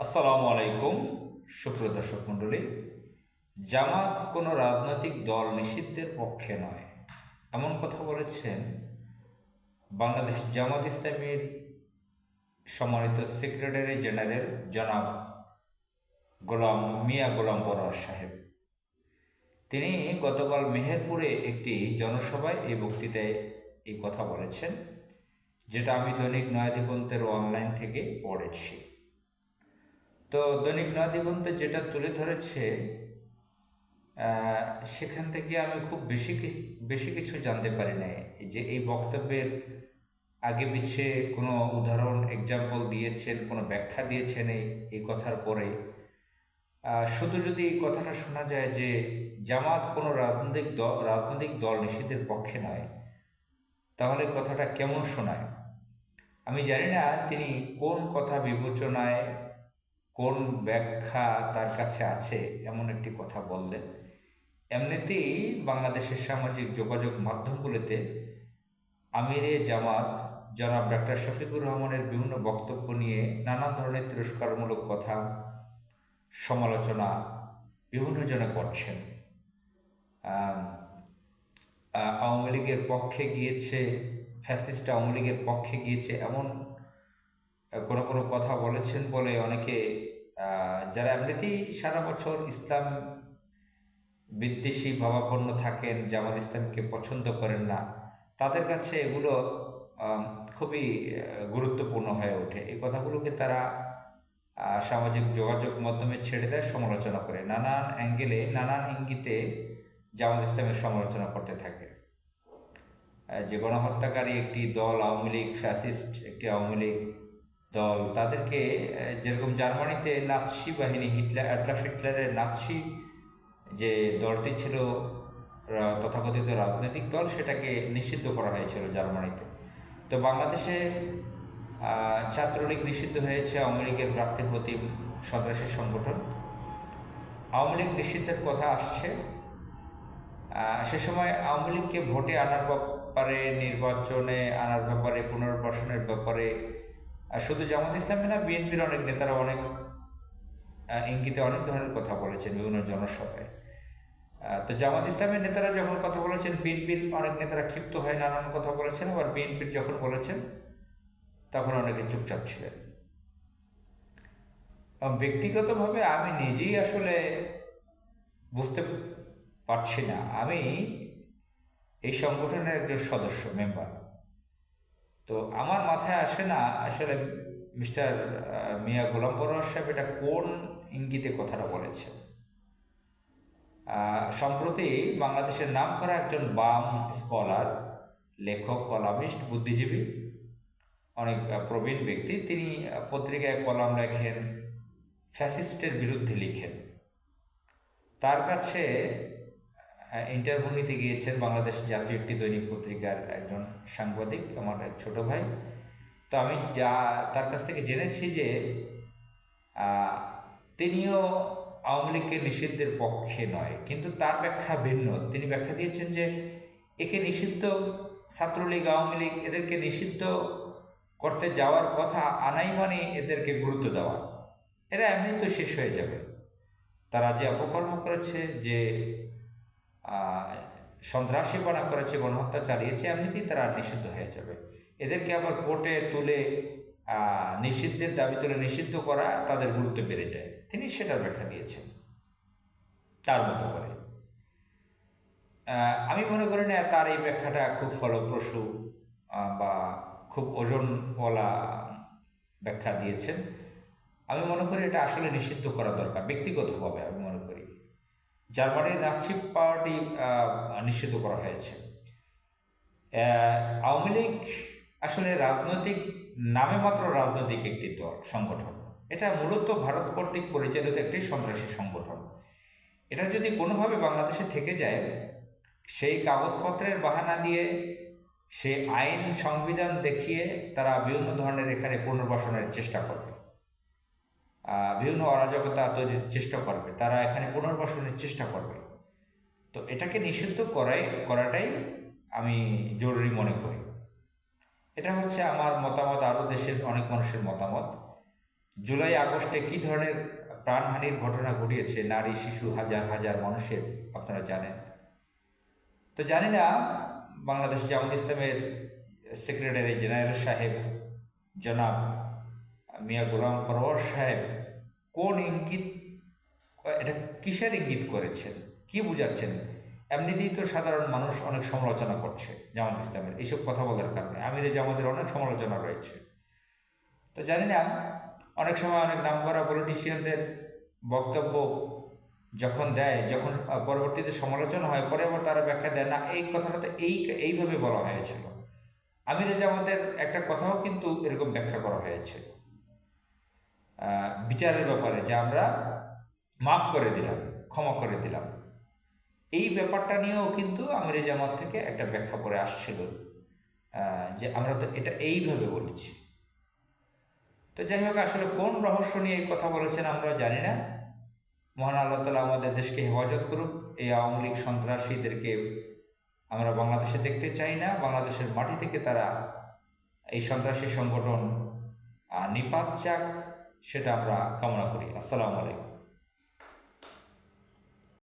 আসসালামু আলাইকুম, সুপ্রিয় দর্শক মণ্ডলী। জামাত কোনো রাজনৈতিক দল নিষিদ্ধের পক্ষে নয়, এমন কথা বলেছেন বাংলাদেশ জামাত ইসলামীর সম্মানিত সেক্রেটারি জেনারেল জনাব গোলাম, মিয়া গোলাম বরার সাহেব। তিনি গতকাল মেহেরপুরে একটি জনসভায় এই বক্তৃতায় এই কথা বলেছেন, যেটা আমি দৈনিক নয়াদিগন্তের অনলাইন থেকে পড়েছি। তো দৈনিক নয়াদিগন্ত যেটা তুলে ধরেছে সেখান থেকে আমি খুব বেশি কিছু বেশি কিছু জানতে পারি নাই। যে এই বক্তব্যের আগে পিছে কোনো উদাহরণ এক্সাম্পল দিয়েছেন, কোনো ব্যাখ্যা দিয়েছেন এই এই কথার পরে। শুধু যদি এই কথাটা শোনা যায় যে জামাত কোনো রাজনৈতিক দল রাজনৈতিক দল নিষিদ্ধের পক্ষে নয়, তাহলে কথাটা কেমন শোনায়? আমি জানি না তিনি কোন কথা বিবেচনায় কোন ব্যাখ্যা তার কাছে আছে? এমন একটি কথা বললেন। এমনিতেই বাংলাদেশের সামাজিক যোগাযোগ মাধ্যমগুলোতে আমিরে জামাত, জনাব ডাক্তার শফিকুর রহমানের বিভিন্ন বক্তব্য নিয়ে নানান ধরনের তিরস্কারমূলক কথা সমালোচনা বিভিন্ন জনে করছেন আওয়ামী লীগের পক্ষে গিয়েছে, ফ্যাসিস্ট আওয়ামী লীগের পক্ষে গিয়েছে এমন কোনো কোনো কথা বলেছেন বলে অনেকে যারা এমনিতেই সারা বছর ইসলাম বিদ্বেষী, ভাবাপন্ন থাকেন, জামাত ইসলামকে পছন্দ করেন না, তাদের কাছে এগুলো খুবই গুরুত্বপূর্ণ হয়ে ওঠে। এই কথাগুলোকে তারা সামাজিক যোগাযোগ মাধ্যমে ছেড়ে দেয় সমালোচনা করে, নানান অ্যাঙ্গেলে, নানান ইঙ্গিতে জামাত ইসলামের সমালোচনা করতে থাকে। যে গণহত্যাকারী একটি দল, আওয়ামী লীগ, ফ্যাসিস্ট একটি আওয়ামী লীগ দল, তাদেরকে যেরকম জার্মানিতে নাৎসি বাহিনী, হিটলার অ্যাডলাফ হিটলারের নাৎসি যে দলটি ছিল তথাকথিত রাজনৈতিক দল, সেটাকে নিষিদ্ধ করা হয়েছিল জার্মানিতে। তো বাংলাদেশে ছাত্রলীগ নিষিদ্ধ হয়েছে আওয়ামী লীগের প্রার্থীর প্রতি সন্ত্রাসী সংগঠন। আওয়ামী লীগ নিষিদ্ধের কথা আসছে। সে সময় আওয়ামী লীগকে ভোটে আনার ব্যাপারে, নির্বাচনে আনার ব্যাপারে, পুনর্বাসনের ব্যাপারে শুধু জামাত ইসলামী না, বিএনপির অনেক নেতারা অনেক ইঙ্গিতে অনেক ধরনের কথা বলেছেন বিভিন্ন জনসভায়। তো জামাত ইসলামের নেতারা যখন কথা বলেছেন, বিএনপির অনেক নেতারা ক্ষিপ্ত হয়ে নানান কথা বলেছেন, আবার বিএনপির যখন বলেছেন, তখন অনেকে চুপচাপ ছিলেন। ব্যক্তিগতভাবে আমি নিজেই আসলে বুঝতে পারছি না। আমি এই সংগঠনের একজন সদস্য, মেম্বার। তো আমার মাথায় আসে না আসলে মিস্টার মিয়া গোলাম বড়ুয়া সাহেব এটা কোন ইঙ্গিতে কথাটা বলেছেন? সম্প্রতি বাংলাদেশের নাম করা একজন বাম স্কলার, লেখক, কলামিস্ট, বুদ্ধিজীবী, অনেক প্রবীণ ব্যক্তি, তিনি পত্রিকায় কলাম লেখেন, ফ্যাসিস্টের বিরুদ্ধে লিখেন। তার কাছে ইন্টারভিউ নিতে গিয়েছেন বাংলাদেশ জাতীয় একটি দৈনিক পত্রিকার একজন সাংবাদিক, আমার এক ছোট ভাই। তো আমি যা, তার কাছ থেকে জেনেছি যে তিনিও আওয়ামী লীগকে নিষিদ্ধের পক্ষে নয়, কিন্তু তার ব্যাখ্যা ভিন্ন। তিনি ব্যাখ্যা দিয়েছেন যে, একে নিষিদ্ধ, ছাত্রলীগ, আওয়ামী লীগ এদেরকে নিষিদ্ধ করতে যাওয়ার কথা আনাই মানে এদেরকে গুরুত্ব দেওয়া। এরা এমনি তো শেষ হয়ে যাবে। তারা যে অপকর্ম করেছে, যে সন্ত্রাসীপনা করেছে, গণহত্যা চালিয়েছে, এমনিতেই তারা নিষিদ্ধ হয়ে যাবে। এদেরকে আবার কোর্টে তুলে নিষিদ্ধের দাবি তুলে নিষিদ্ধ করা তাদের গুরুত্ব বেড়ে যায়। তিনি সেটার ব্যাখ্যা দিয়েছেন। তার মতো করে। আমি মনে করি না তার এই ব্যাখ্যাটা খুব ফলপ্রসূ বা খুব ওজনওয়ালা ব্যাখ্যা দিয়েছেন। আমি মনে করি এটা আসলে নিষিদ্ধ করা দরকার, ব্যক্তিগতভাবে আমি মনে করি। জার্মানির নাৎসি পার্টি নিষিদ্ধ করা হয়েছে। আওয়ামী লীগ আসলে রাজনৈতিক, নামে মাত্র রাজনৈতিক একটি দল, সংগঠন। এটা মূলত ভারত কর্তৃক পরিচালিত একটি সন্ত্রাসী সংগঠন। এটা যদি কোনোভাবে বাংলাদেশে থেকে যায়, সেই কাগজপত্রের বাহানা দিয়ে সে আইন সংবিধান দেখিয়ে তারা বিভিন্ন ধরনের এখানে পুনর্বাসনের চেষ্টা করবে। বিভিন্ন অরাজকতা তৈরির চেষ্টা করবে। তারা এখানে পুনর্বাসনের চেষ্টা করবে। তো এটাকে নিষিদ্ধ করাই, করাটাই আমি জরুরি মনে করি। এটা হচ্ছে আমার মতামত, আরও দেশের অনেক মানুষের মতামত। জুলাই, আগস্টে কী ধরনের প্রাণহানির ঘটনা ঘটিয়েছে? নারী, শিশু, হাজার হাজার মানুষের, আপনারা জানেন। তো জানি না, বাংলাদেশ জামাত ইসলামের সেক্রেটারি জেনারেল সাহেব, জনাব মিয়া গোলাম পরওয়ার সাহেব কোন ইঙ্গিত, এটা কিসের ইঙ্গিত করেছেন? কি বুঝাচ্ছেন? এমনিতেই তো সাধারণ মানুষ অনেক সমালোচনা করছে জামাত ইসলামের, এইসব কথা বলার কারণে। আমিরে জামাতের অনেক সমালোচনা রয়েছে। তো জানি না অনেক সময় অনেক নামকরা পলিটিশিয়ানদের বক্তব্য যখন দেয়, যখন পরবর্তীতে সমালোচনা হয়, পরে আবার তারা ব্যাখ্যা দেয়, না, এই কথাটা তো এই, এইভাবে বলা হয়েছিল। আমিরে জামাতের একটা কথাও কিন্তু এরকম ব্যাখ্যা করা হয়েছে। বিচারের ব্যাপারে যে আমরা মাফ করে দিলাম, ক্ষমা করে দিলাম। এই ব্যাপারটা নিয়েও কিন্তু আমিরে জামাত থেকে একটা ব্যাখ্যা করে আসছিল যে আমরা তো এটা এইভাবে বলেছি। তো যাই হোক, আসলে কোন রহস্য নিয়ে এই কথা বলেছেন আমরা জানি না। মহান আল্লাহ তালা আমাদের দেশকে হেফাজত করুক। এই আওয়ামী লীগ সন্ত্রাসীদেরকে আমরা বাংলাদেশে দেখতে চাই না। বাংলাদেশের মাটি থেকে তারা এই সন্ত্রাসী সংগঠন নিপাত চাক। সেটা আমরা কামনা করি। আসসালামু আলাইকুম।